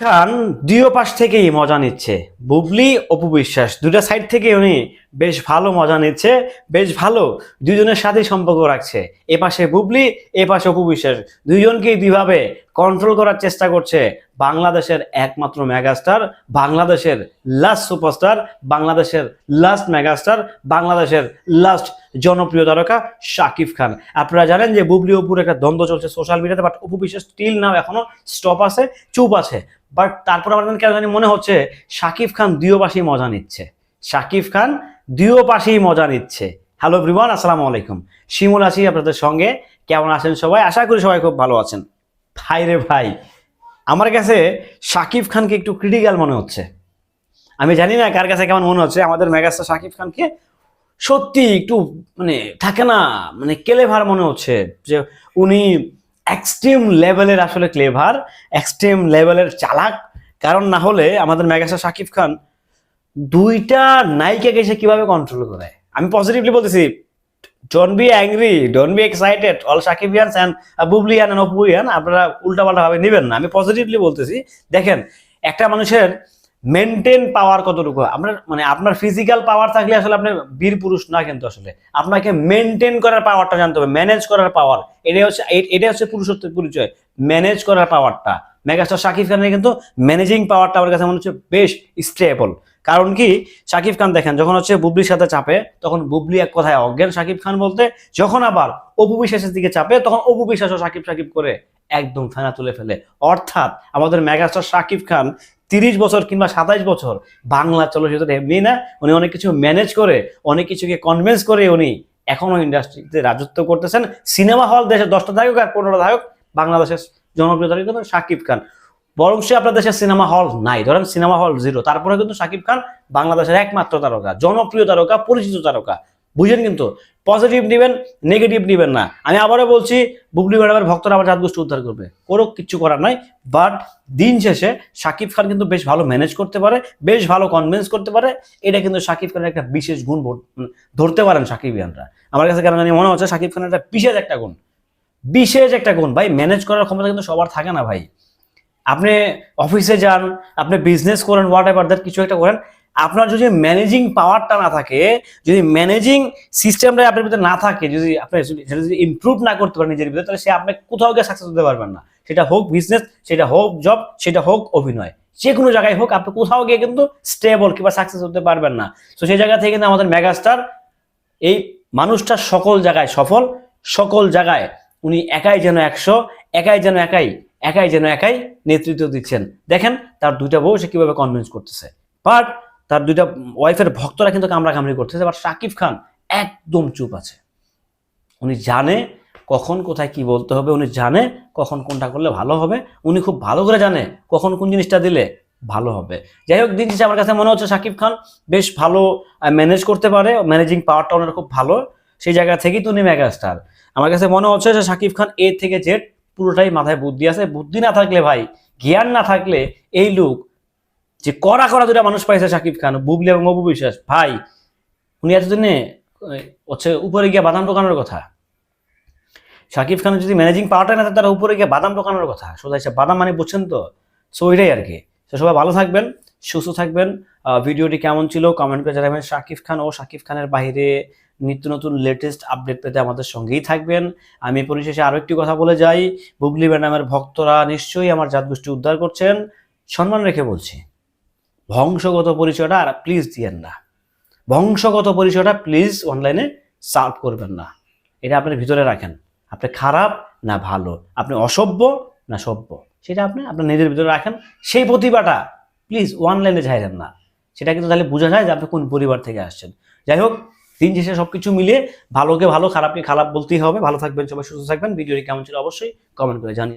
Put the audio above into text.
খান দুই পাশ থেকেই মজা নিচ্ছে। বুবলি, অপু বিশ্বাস দুটা সাইড থেকে উনি বেশ ভালো মজা নিচ্ছে, বেশ ভালো দুজনের সাথেই সম্পর্ক রাখছে। এ পাশে বুবলি, এ পাশে অপু বিশ্বাস, দুইজনকেই দুইভাবে কন্ট্রোল করার চেষ্টা করছে বাংলাদেশের একমাত্র মেগাস্টার বাংলাদেশের লাস্ট সুপারস্টার বাংলাদেশের লাস্ট মেগাস্টার বাংলাদেশের লাস্ট জনপ্রিয় তারকা শাকিব খান। আপনারা জানেন যে বুবলি, অপুর একটা দ্বন্দ্ব চলছে সোশ্যাল মিডিয়াতে but Apu Biswas still now এখনও স্টপ আছে, চুপ আছে। বাট তারপর আমার কেন জানি মনে হচ্ছে শাকিব খান দুইও পাশেই মজা নিচ্ছে। শাকিব খান দুইও পাশেই মজা নিচ্ছে। হ্যালো ব্রিমান আসসালামু আলাইকুম। শিমুল আছি আপনাদের সঙ্গে। কেমন আছেন সবাই? আশা করি সবাই খুব ভালো আছেন। ভাই রে ভাই, আমার কাছে শাকিব খানকে একটু ক্রিটিক্যাল মনে হচ্ছে। আমি জানি না কার কাছে কেমন মনে হচ্ছে। আমাদের মেগাস্টার শাকিব খানকে সত্যি একটু মানে থাকে না মানে ক্লেভার মনে হচ্ছে যে উনি এক্সট্রিম লেভেলের আসলে ক্লেভার এক্সট্রিম লেভেলের চালাক। কারণ না হলে আমাদের মেগাস্টার শাকিব খান দুইটা নায়িকাকে সে কীভাবে কন্ট্রোল করে? আমি পজিটিভলি বলতেছি don't be angry don't be excited all Shakibians and Bubblian and Apuan আপনারা উল্টাপাল্টা ভাবে নেবেন না। আমি পজিটিভলি বলতেছি, দেখেন, একটা মানুষের মেনটেন পাওয়ার কতটুকু আপনার মানে আপনার ফিজিক্যাল পাওয়ার থাকলে আসলে আপনি বীর পুরুষ না কিন্তু আসলে। আপনাকে মেনটেন করার পাওয়ারটা জানতে হবে। ম্যানেজ করার পাওয়ার এটাই হচ্ছে এটাই হচ্ছে পুরুষত্বের পরিচয়। ম্যানেজ করার পাওয়ারটা মেগাস্টার শাকিব খানের কিন্তু ম্যানেজিং পাওয়ারটা আমার কাছে মনে হচ্ছে বেশ স্টেবল কারণ কি? শাকিব খান দেখেন, যখন হচ্ছে বুবলির সাথে চাপে, তখন বুবলি এক কথায় অজ্ঞান শাকিব খান বলতে, যখন আবার অপু বিশ্বাসের দিকে চাপে, তখন অপু বিশ্বাসও শাকিব শাকিব করে একদম ফেনা তুলে ফেলে। অর্থাৎ আমাদের মেগাস্টার শাকিব খান তিরিশ বছর কিংবা সাতাইশ বছর বাংলা চলচ্চিত্র এমনি না, উনি অনেক কিছু ম্যানেজ করে, অনেক কিছুকে কনভিন্স করে উনি এখনও ইন্ডাস্ট্রিতে রাজত্ব করতেছেন। সিনেমা হল দেশে দশটা থাকুক আর পনেরো থাকুক বাংলাদেশের জনপ্রিয় তারকা কিন্তু শাকিব খান। বরং সে আপনার দেশের সিনেমা হল নাই, ধরেন সিনেমা হল জিরো তারপরে কিন্তু শাকিব খান বাংলাদেশের একমাত্র তারকা, জনপ্রিয় তারকা, পরিচিত তারকা। বুঝেন কিন্তু পজিটিভ নেবেন নেগেটিভ নেবেন না। আমি আবারও বলছি, বুবলি ম্যাডামের ভক্তরা আবার জাতগোষ্ঠী উদ্ধার করবে। কোনো কিচ্ছু করার নাই বাট দিন শেষে শাকিব খান কিন্তু বেশ ভালো ম্যানেজ করতে পারে, বেশ ভালো কনভিন্স করতে পারে। এটা কিন্তু শাকিব খানের একটা বিশেষ গুণ ভর- ধরতে পারেন শাকিবিয়ানরা। আমার কাছে জানি মনে হচ্ছে শাকিব খানের একটা বিশেষ একটা গুণ। বিশেষ একটা গুণ। ভাই ম্যানেজ করার ক্ষমতা কিন্তু সবার থাকে না ভাই। আপনি অফিসে যান, আপনি বিজনেস করেন হোয়াট এভার দ্যাট কিছু একটা করেন আপনার যদি ম্যানেজিং পাওয়ারটা না থাকে, যদি ম্যানেজিং সিস্টেমটা আপনার ভিতরে না থাকে, যদি আপনি সেটা যদি ইমপ্রুভ না করতে পারেন নিজের ভিতরে, তাহলে সে আপনি কোথাও গিয়ে সাকসেস হতে পারবেন না। সেটা হোক বিজনেস সেটা হোক জব সেটা হোক অভিনয়। যে কোনো জায়গায় হোক, আপনি কোথাও গিয়ে কিন্তু স্টেবল কিংবা সাকসেস হতে পারবেন না। তো সেই জায়গা থেকে কিন্তু আমাদের মেগাস্টার এই মানুষটা সকল জায়গায় সফল, সকল জায়গায় উনি একাই যেন একশো, একাই যেন একাই একাই যেন একাই নেতৃত্ব দিচ্ছেন। দেখেন তার দুইটা বউ, সে কীভাবে কনভিন্স করতেছে। বাট তার দুইটা ওয়াইফের ভক্তরা কিন্তু কামড়া কামড়ি করতেছে বাট শাকিব খান একদম চুপ আছে। উনি জানে কখন কোথায় কি বলতে হবে, উনি জানে কখন কোনটা করলে ভালো হবে, উনি খুব ভালো করে জানে কখন কোন জিনিসটা দিলে ভালো হবে। যাই হোক, দিন আমার কাছে মনে হচ্ছে শাকিব খান বেশ ভালো ম্যানেজ করতে পারে ম্যানেজিং পাওয়ারটা ওনার খুব ভালো, সেই জায়গা থেকেই তো উনি মেগাস্টার আমার কাছে মনে হচ্ছে যে শাকিব খান এ থেকে জেড পুরোটাই মাথায় বুদ্ধি আছে। বুদ্ধি না থাকলে ভাই, জ্ঞান না থাকলে এই লোক যে করা করা দুটা মানুষ পাইছে শাকিব খান, বুবলি এবং অবু বিশ্বাস। ভাই, উনি এতদিনে হচ্ছে উপরে গিয়ে বাদাম দোকানের কথা। শাকিব খানের যদি ম্যানেজিং পাওয়ারটা না তারা উপরে গিয়ে বাদাম দোকানের কথা। সোজা হিসাব বাদাম মানে বুঝছেন তো? সো ওইটাই আর কি। সবাই ভালো থাকবেন, সুস্থ থাকবেন। ভিডিওটি কেমন ছিল কমেন্ট করে জানাবেন। শাকিব খান ও শাকিব খানের বাইরে নিত্য নতুন লেটেস্ট আপডেট পেতে আমাদের সঙ্গেই থাকবেন। আমি পরিশেষে আরও একটি কথা বলে যাই। বুবলি ম্যাডামের ভক্তরা নিশ্চয়ই আমার জাতগোষ্ঠী উদ্ধার করছেন। সম্মান রেখে বলছি। বংশগত পরিচয়টা আর প্লিজ দিয়েন না। বংশগত পরিচয়টা প্লিজ অনলাইনে সার্ভ করবেন না। এটা আপনি ভিতরে রাখেন। আপনি খারাপ না ভালো, আপনি অসভ্য না সভ্য। সেটা আপনি আপনার নিজের ভিতরে রাখেন। সেই প্রতিভাটা প্লিজ অনলাইনে চাইলেন না। সেটা কিন্তু তাহলে বোঝা যায় যে আপনি কোন পরিবার থেকে আসছেন। যাই হোক, দিন শেষে সব কিছু মিলিয়ে ভালোকে ভালো, খারাপকে খারাপ বলতেই হবে। ভালো থাকবেন, সবাই সুস্থ থাকবেন। ভিডিওটি কেমন ছিল অবশ্যই কমেন্ট করে জানিয়ে